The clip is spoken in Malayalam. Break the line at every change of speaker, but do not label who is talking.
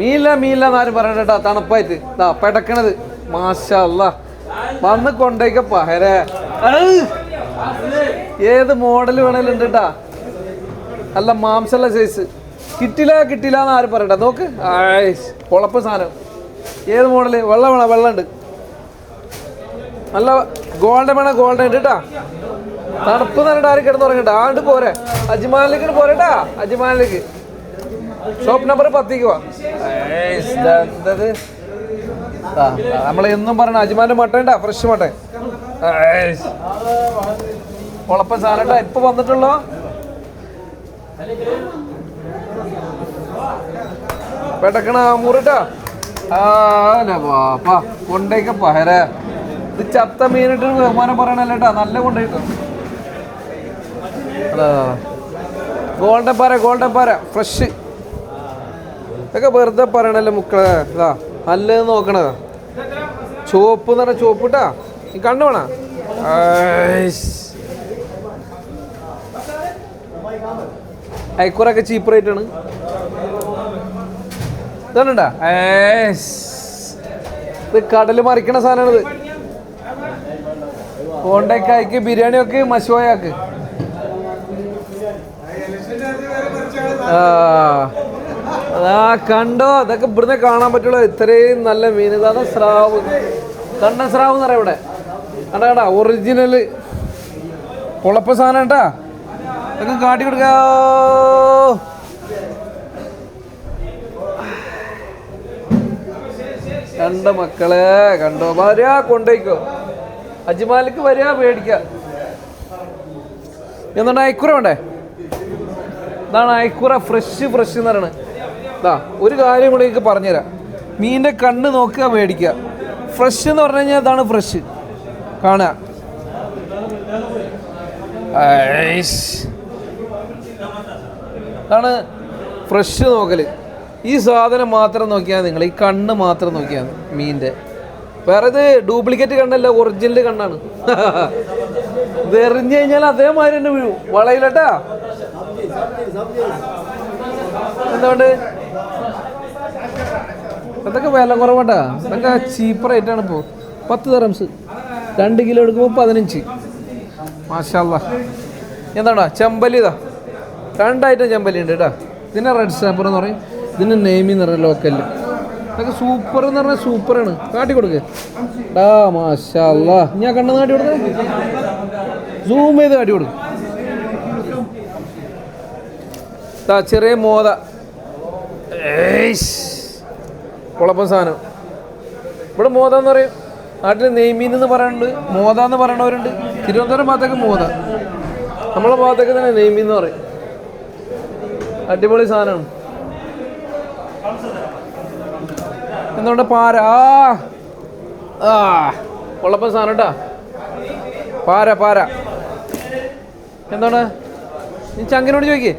മീനില്ല മീല എന്നാരും പറയണ്ട കേട്ടോ തണുപ്പായിട്ട്. ഇതാ പെടക്കണത്. മാഷല്ല. വന്ന് കൊണ്ടേക്ക പഹരെ. ഏത് മോഡൽ വേണേലും ഉണ്ട് കേട്ടാ അല്ല മാംസല്ല സൈസ് കിട്ടില്ല കിട്ടില്ല എന്ന് ആരും പറയണ്ട. നോക്ക്. കുഴപ്പ സാധനം. ഏത് മോഡൽ? വെള്ളം വേണം? വെള്ളം ഉണ്ട്. നല്ല ഗോൾഡൻ വേണം? ഗോൾഡൻ ഉണ്ട് കേട്ടാ തണുപ്പ് നല്ല ആരും കിടന്നുറങ്ങണ്ട. ആണ്ട് പോരെ. അജ്മാനിലേക്ക് പോരട്ടാ അജ്മാനിലേക്ക് ഷോപ്പ് നമ്പർ പത്തേക്ക് വാ. ആ, നമ്മൾ എന്നും മട്ടണ്ടാ ഫ്രഷ് മട്ടൻ. കുഴപ്പം സാധനം ഇപ്പൊ വന്നിട്ടുള്ളോ? പെടക്കണ മുറിട്ടാ? അല്ല കൊണ്ടേക്ക പഹര. ഇത് ചത്ത മീനിട്ട് ബഹുമാനം പറയണല്ലേട്ടാ നല്ല കൊണ്ടേട്ടോ ഗോൾഡൻ പാര ഗോൾഡൻ പാര ഫ്രഷ് ഇതൊക്കെ വെറുതെ പറയണല്ലോ മുക്കളെ? ഇതാ നല്ലത് നോക്കണതാ. ചുവപ്പ് എന്ന് പറഞ്ഞ ചുവപ്പ് ഇട്ടാ നീ കണ്ണു വേണ ഐക്കൂറൊക്കെ ചീപ്പ് റേറ്റ് ആണ്. ഇതാണ്ടാ ഇത് കടൽ മറിക്കണ സാധനമാണിത്. കോണ്ടക്കായ്ക്ക് ബിരിയാണി ഒക്കെ മശുവായാക്ക് ആ. അതാ കണ്ടോ അതൊക്കെ ഇവിടുന്ന് കാണാൻ പറ്റുള്ളൂ. ഇത്രയും നല്ല മീൻ. ഇതാണ് സ്രാവ്. കണ്ണൻ സ്രാവ് എന്ന് പറയാം ഇവിടെ. കണ്ടാ കണ്ടാ? ഒറിജിനൽ കുളപ്പ സാധനം കേട്ടാ. ഇതൊക്കെ കാട്ടി കൊടുക്കാ. കണ്ട മക്കളെ കണ്ടോ? വരിക കൊണ്ടേക്കോ അജ്മാലിക്ക് വരിക മേടിക്ക എന്താണ് അയക്കുറ വേണ്ടേ? ഇതാണ് അയക്കുറ ഫ്രഷ് ഫ്രഷ് എന്ന് പറയണത് ഇതാ ഒരു കാര്യം കൂടെ എനിക്ക് പറഞ്ഞുതരാം. മീനിന്റെ കണ്ണ് നോക്കുക മേടിക്കുക. ഫ്രഷ് എന്ന് പറഞ്ഞു കഴിഞ്ഞാൽ ഇതാണ് ഫ്രഷ്. കാണുക. ഇതാണ് ഫ്രഷ് നോക്കൽ ഈ സാധനം മാത്രം നോക്കിയാൽ നിങ്ങൾ ഈ കണ്ണ് മാത്രം നോക്കിയാൽ മീനിന്റെ വേറെ ഇത് ഡ്യൂപ്ലിക്കേറ്റ് കണ്ണല്ല ഒറിജിനൽ കണ്ണാണ്. ഇത് എറിഞ്ഞു കഴിഞ്ഞാൽ അതേമാതിരി തന്നെ വീഴും. വളയിലട്ടാ എന്തുകൊണ്ട് അതൊക്കെ വില കുറവാട്ടാ. അതൊക്കെ ചീപ്പ് റേറ്റ് ആണ് ഇപ്പോൾ പത്ത് തറംസ് രണ്ട് കിലോ എടുക്കുമ്പോൾ പതിനഞ്ച്. മാഷാല്ല. എന്താടാ? ചെമ്പല്ലി ഇതാ. രണ്ടായിട്ടം ചെമ്പല്ലി ഉണ്ട് കേട്ടോ. ഇതിനെ റെഡ് സ്റ്റാപ്പർ എന്ന് പറയും. ഇതിന് നെയ്മി എന്ന് പറയുന്നത് ലോക്കലിൽ അതൊക്കെ സൂപ്പർ എന്ന് പറഞ്ഞാൽ സൂപ്പറാണ് കാട്ടി കൊടുക്ക്. ഡാ മാഷല്ല. ഞാൻ കണ്ടെന്ന് കാട്ടി കൊടുക്ക സൂം ചെയ്ത് കാട്ടി കൊടുക്കും. ചെറിയ മോത. കുഴപ്പം സാധനം. ഇവിടെ മോത എന്ന് പറയും. നാട്ടിൽ നെയ്മീൻ എന്ന് പറയുന്നുണ്ട് മോത എന്ന് പറയണവരുണ്ട്. തിരുവനന്തപുരം ഭാഗത്തേക്ക് മോത നമ്മളെ ഭാഗത്തേക്ക് തന്നെ നെയ്മീൻ എന്ന് പറയും. അടിപൊളി സാധനമാണ്. എന്തുകൊണ്ട് പാര? ആ കുളപ്പം സാധനം കേട്ടാ പാര പാര. എന്താണ്? നീ ചങ്കിനോട് ചോദിക്കേ.